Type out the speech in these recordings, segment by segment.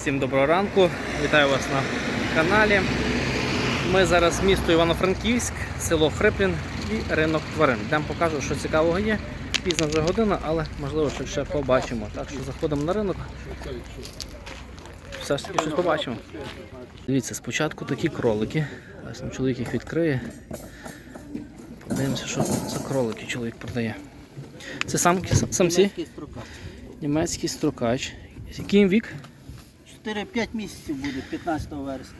Всім доброго ранку, вітаю вас на каналі. Ми зараз місто Івано-Франківськ, село Хриплін і ринок тварин. Йдемо покажу, що цікавого є. Пізна вже година, але можливо що ще побачимо. Так що заходимо на ринок. Все ж таки щось побачимо. Дивіться, спочатку такі кролики. Ось чоловік їх відкриє. Подивимося, що за кролики чоловік продає. Це самки, самці, німецький строкач. Який їм вік? 4-5 місяців буде 15 вересня.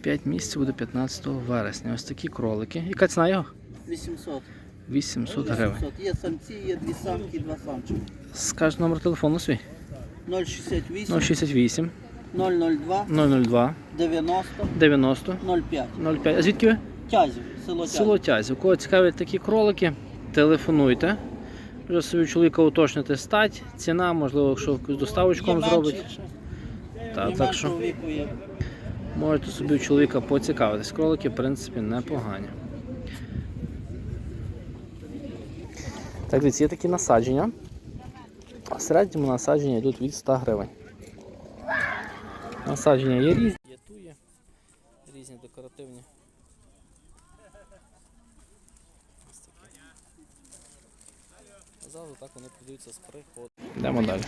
5 місяців буде 15 вересня. Ось такі кролики. Яка ціна його? 800. 800 гривень. 800. Є самці, є дві самки, два самчики. Скажи номер телефону свій. 068 068 002 002 90 90 05. 05. А звідки ви? Тязів, село Тязів. Село Тязів. Кого цікавлять такі кролики, телефонуйте. Вже собі чоловіка уточнити стать, ціна, можливо, якщо вам Є зробить. Та, так що можете собі у чоловіка поцікавитись. Кролики, в принципі, непогані. Так, дивіться, є такі насадження. В середньому насадження йдуть від 100 гривень. Насадження є різні, є туї, різні декоративні. Ось такі. Зразу так вони продаються з приходу. Йдемо далі.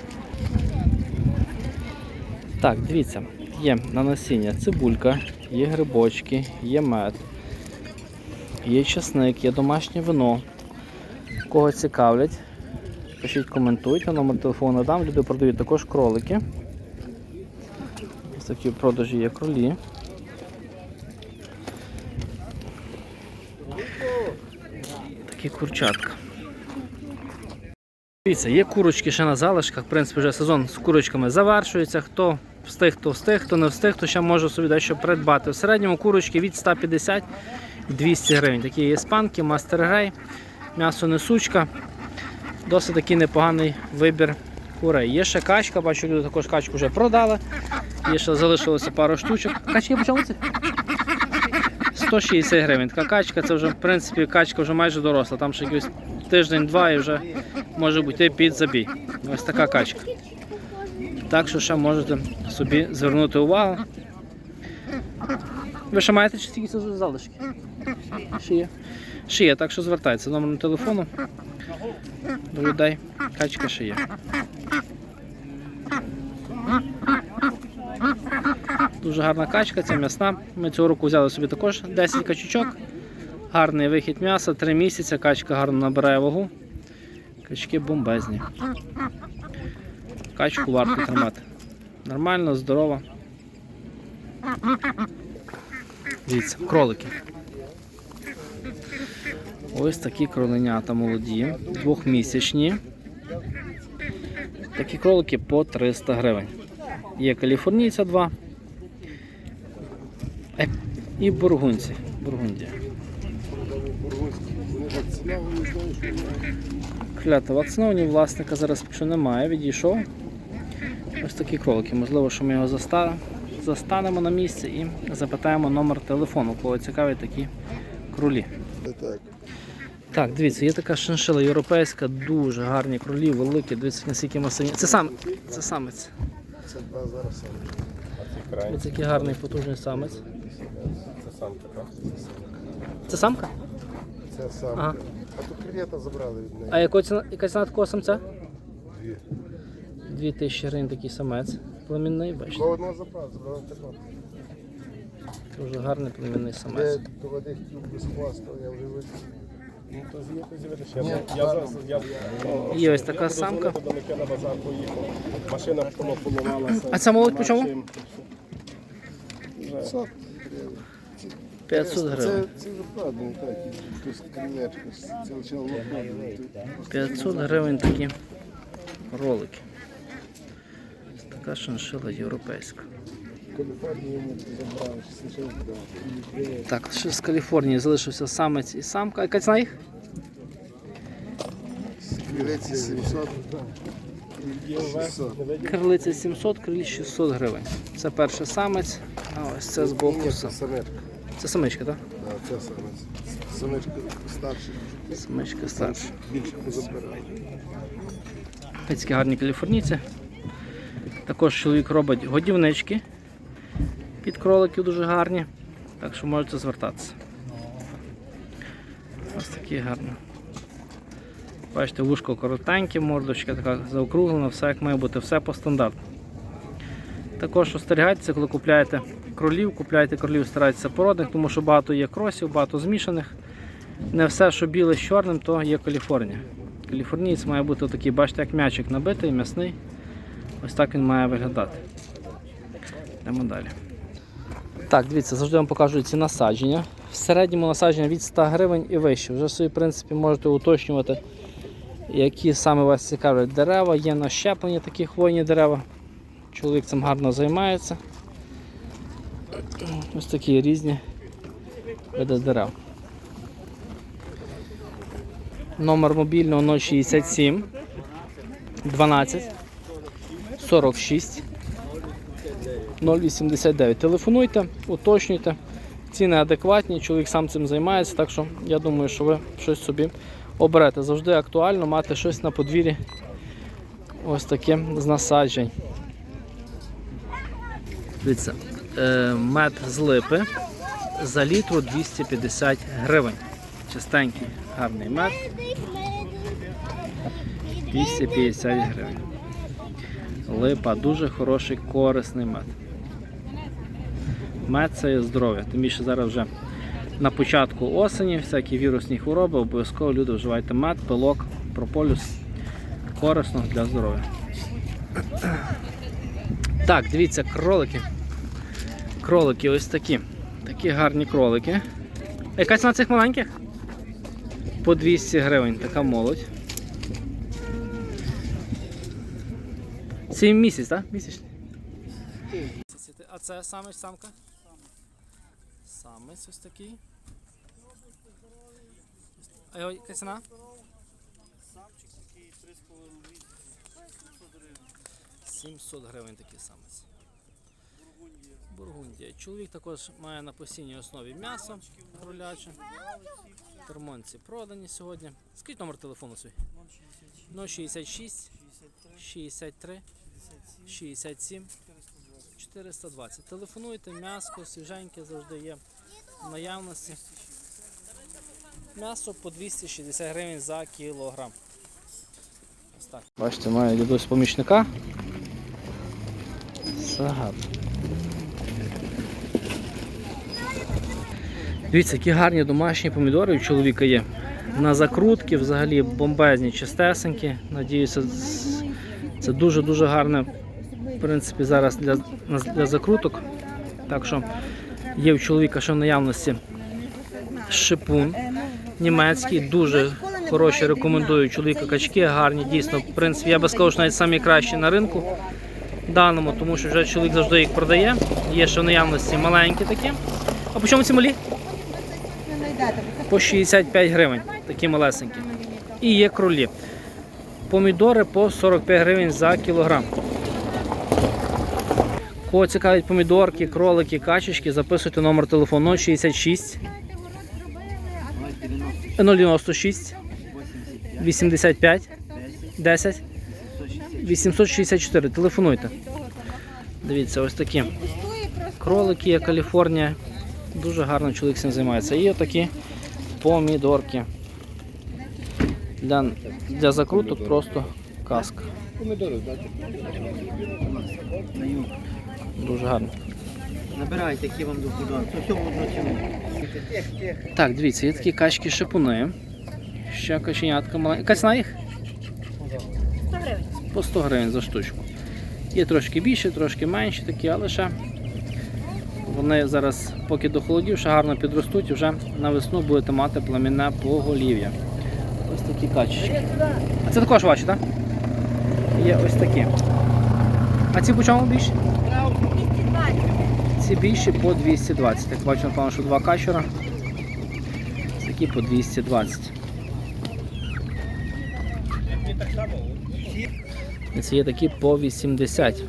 Так, дивіться, є на насіння цибулька, є грибочки, є мед, є чесник, є домашнє вино. Кого цікавлять, пишіть, коментуйте, номер телефону дам. Люди продають також кролики. Ось такі в продажі є кролі. Такі курчатка. Дивіться, є курочки ще на залишках. В принципі, вже сезон з курочками завершується. Хто встиг, то встиг, хто не встиг, то ще може собі дещо придбати. В середньому курочки від 150 200 гривень. Такі є іспанки, мастер грей, м'ясо несучка. Досить такий непоганий вибір курей. Є ще качка, бачу, люди також качку вже продали. Є ще залишилося пару штучок. Качки по чому це? 160 гривень. Така качка, це вже в принципі качка вже майже доросла. Там ще якийсь тиждень-два і вже може бути під забій. Ось така качка. Так що ще можете собі звернути увагу. Ви ще маєте чи тільки залишки? Ще є. Ще є, так що звертайтеся номером телефону. До людей. Качка ще є. Дуже гарна качка, це м'ясна. Ми цього року взяли собі також 10 качучок. Гарний вихід м'яса, 3 місяці, качка гарно набирає вагу. Качки бомбезні. Качку варто тримати. Нормально, здорово. Дивіться, кролики. Ось такі кроленята молоді, двохмісячні. Такі кролики по 300 гривень. Є каліфорнійця 2. Е, І бургунці. Бургундія. Клято вакциновані, власника зараз що немає, відійшов. Ось такі кролики. Можливо, що ми його заста- застанемо на місці і запитаємо номер телефону, кого цікавить такі кролі. Так, Так, дивіться, є така шиншила європейська, дуже гарні кролі, великі, дивіться, наскільки масивні. Це сам, це самець. це два зараз. Ось такий гарний потужний самець. Це самка, так? Це самка? Це самка. Ага. А тут клієнта забрали від неї. А яка ціна, яка ціна такого самця? Дві. 2000 гривень такий самець. Племінний, бачите. Кого одного забрали, забрали такого. Дуже гарний племінний самець. Де до води хотів без хвоста, я вже видів. Ну, то з'їхати з'їдеш. Ні, Я, я зараз я, Є ось така самка. Домики на базар поїхав. Машина поломалася. А ця молодь по чому? Чим? 500 500 Це, гривень. це вже правда, так. Тут крилечко, це лише лопнути. 500 гривень такі ролики. Така шиншила європейська. Так, ще з Каліфорнії залишився самець і самка. Яка ціна їх? Крилеці 700. 600. Крилиця 700, крилі 600 гривень. Це перший самець, а ось це з боку. Сам- це самичка, так? Да, це самець. Самечка старша, Самичка старша. більше не. Такі гарні каліфорнійці. Також чоловік робить годівнички під кроликів дуже гарні. Так що можете звертатися. Ось такі гарні. Бачите, вушко коротеньке, мордочка така заокруглена, все як має бути, все по стандарту. Також остерігайтеся, коли купляєте кролів, купляєте кролів, старайтеся породних, тому що багато є кросів, багато змішаних. Не все, що біле з чорним, то є Каліфорнія. Каліфорнієць має бути такий, бачите, як м'ячик набитий, м'ясний. Ось так він має виглядати. Йдемо далі. Так, дивіться, завжди вам покажу ці насадження. В середньому насадження від 100 гривень і вище. Вже собі, в принципі, можете уточнювати, які саме вас цікавлять дерева. Є на щеплення такі хвойні дерева. Чоловік цим гарно займається. Ось такі різні види дерев. Номер мобільного 067 12 46 089. Телефонуйте, уточнюйте. Ціни адекватні, чоловік сам цим займається, так що я думаю, що ви щось собі оберете. Завжди актуально мати щось на подвір'ї. Ось таке з насаджень. Дивіться, е, мед з липи за літру 250 гривень. Чистенький, гарний мед. 250 гривень. Липа дуже хороший, корисний мед. Мед це є здоров'я. Тим більше зараз вже на початку осені, всякі вірусні хвороби, обов'язково люди вживайте мед, пилок, прополюс. Корисно для здоров'я. Так, дивіться, кролики. Кролики ось такі. Такі гарні кролики. Яка ціна цих маленьких? По 200 гривень, така молодь. Сім місяць, так? Місячний. А це самець, самка? Самець ось такий. А його яка ціна? Самчик такий 3,5 гривень. 700 гривень такий самець. Бургундія. Чоловік також має на постійній основі м'ясо кроляче. Термонці продані сьогодні. Скажіть номер телефону свій. 066 63 67 420. Телефонуйте, м'ясо, свіженьке завжди є в наявності. М'ясо по 260 гривень за кілограм. Ось так. Бачите, маю дідусь помічника. Все. Дивіться, які гарні домашні помідори у чоловіка є. На закрутки взагалі бомбезні, чистесенькі. Надіюся, це дуже-дуже гарне в принципі, зараз для, для закруток. Так що є у чоловіка ще в наявності шипун німецький, дуже хороші, рекомендую чоловіка качки, гарні, дійсно. В принципі, я би сказав, що навіть самі кращі на ринку даному, тому що вже чоловік завжди їх продає. Є ще в наявності маленькі такі. А по чому ці малі? По 65 гривень, такі малесенькі. І є кролі. Помідори по 45 гривень за кілограм. Кого цікавить помідорки, кролики, качечки, записуйте номер телефону 066 096 85 10 864. Телефонуйте. Дивіться, ось такі кролики Каліфорнія. Дуже гарно чоловік цим займається. І отакі помідорки. Для, для закруток просто казка. Дуже гарно. Набирайте, які вам до вподоби. То все в одну ціну. Так, дивіться, є такі качки шипуни. Ще каченятка маленька. Яка ціна їх? 100 гривень. По 100 гривень за штучку. Є трошки більші, трошки менші такі, але ще вони зараз, поки до холодів, ще гарно підростуть і вже на весну будете мати пламінне поголів'я. Ось такі качечки. А це також ваші, так? Є ось такі. А ці по чому більші? Ці більші по 220. Як бачу, напевно, що два качера. Такі по 220. І ці є такі по 80.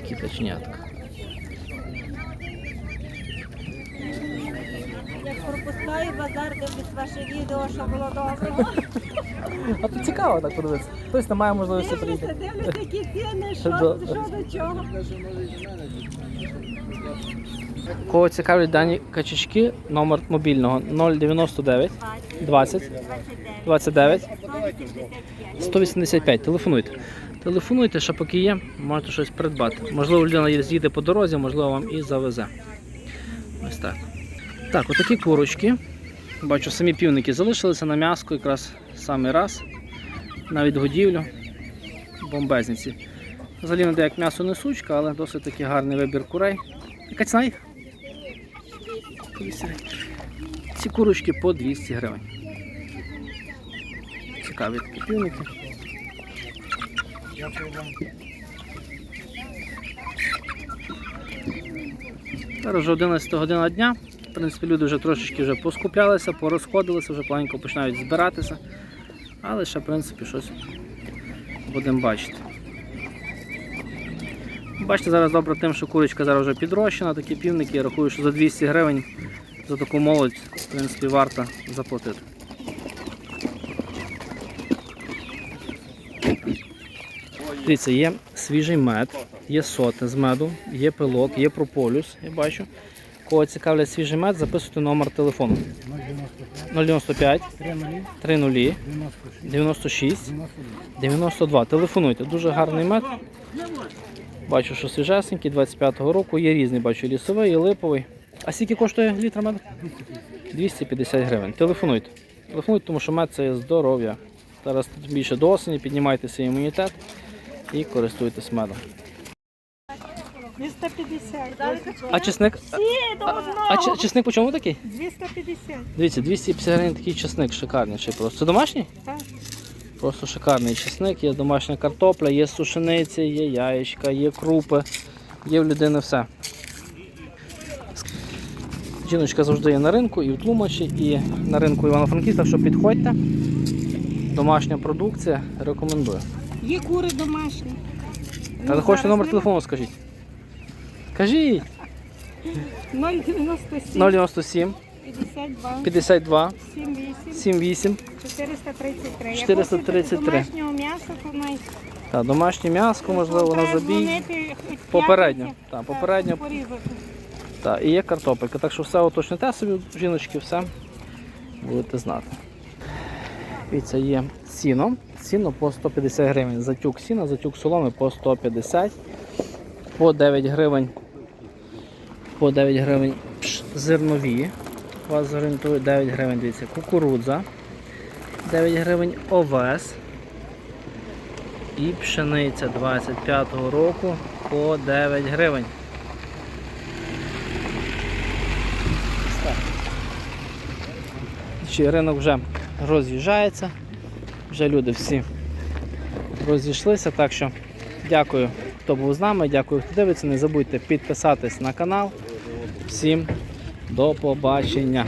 Такі каченятка. Як пропускаю базар, дивлюсь ваше відео, що було доброго. А то цікаво так подивитися. Хтось не має можливості Дивлюся, приїхати. дивлюся, які ціни, що, До- що до чого. Кого цікавлять дані качечки, номер мобільного 099 20 29 185. Телефонуйте. Телефонуйте, ще поки є, можете щось придбати. Можливо, людина з'їде по дорозі, можливо, вам і завезе. Ось так. Так, отакі курочки. Бачу, самі півники залишилися на м'яско, якраз самий раз. Навіть годівлю. Бомбезниці. Взагалі не як м'ясо не сучка, але досить таки гарний вибір курей. Яка ціна їх? Ці курочки по 200 гривень. Цікаві такі півники. Зараз вже 11 година дня. Принципі, люди вже трошечки вже поскуплялися, порозходилися, вже планенько починають збиратися. Але ще, в принципі, щось будемо бачити. Бачите, зараз добре тим, що курочка зараз вже підрощена, такі півники, я рахую, що за 200 гривень за таку молодь, в принципі, варто заплатити. Дивіться, є свіжий мед, є соти з меду, є пилок, є прополюс, я бачу. Кого цікавлять свіжий мед, записуйте номер телефону. 095 30 96 92. Телефонуйте. Дуже гарний мед. Бачу, що свіжесенький, 25-го року. Є різний, бачу, лісовий і липовий. А скільки коштує літр меду? 250 гривень. Телефонуйте. Телефонуйте, тому що мед це здоров'я. Зараз більше до осені, піднімайте свій імунітет і користуйтесь медом. 250. А чесник? А че- чесник по чому такий? 250. Дивіться, 250 гривень такий чесник шикарніший просто. Це домашній? Так. Просто шикарний чесник, є домашня картопля, є сушениці, є яєчка, є крупи, є в людини все. Жіночка завжди є на ринку і в Тлумачі, і на ринку Івано-Франківська, що підходьте. Домашня продукція, рекомендую. Є кури домашні. Але хочете номер телефону, скажіть. Кажіть 097 097 52 52 78 78 433. 433. Домашнього м'яса, то най... та домашнє м'яско, можливо, на забій. Попередньо, так, попередньо. порізати. Так, і є картопелька. Так що все уточните собі, жіночки, все будете знати. Дивіться, є сіно. Сіно по 150 гривень. Затюк сіна, затюк соломи по 150. По 9 гривень. По 9 гривень зернові. Вас зорієнтує 9 гривень, дивіться, кукурудза. 9 гривень овес. І пшениця 25-го року по 9 гривень. Ринок вже роз'їжджається, вже люди всі розійшлися. Так що дякую, хто був з нами, дякую, хто дивиться. Не забудьте підписатись на канал. Всім до побачення.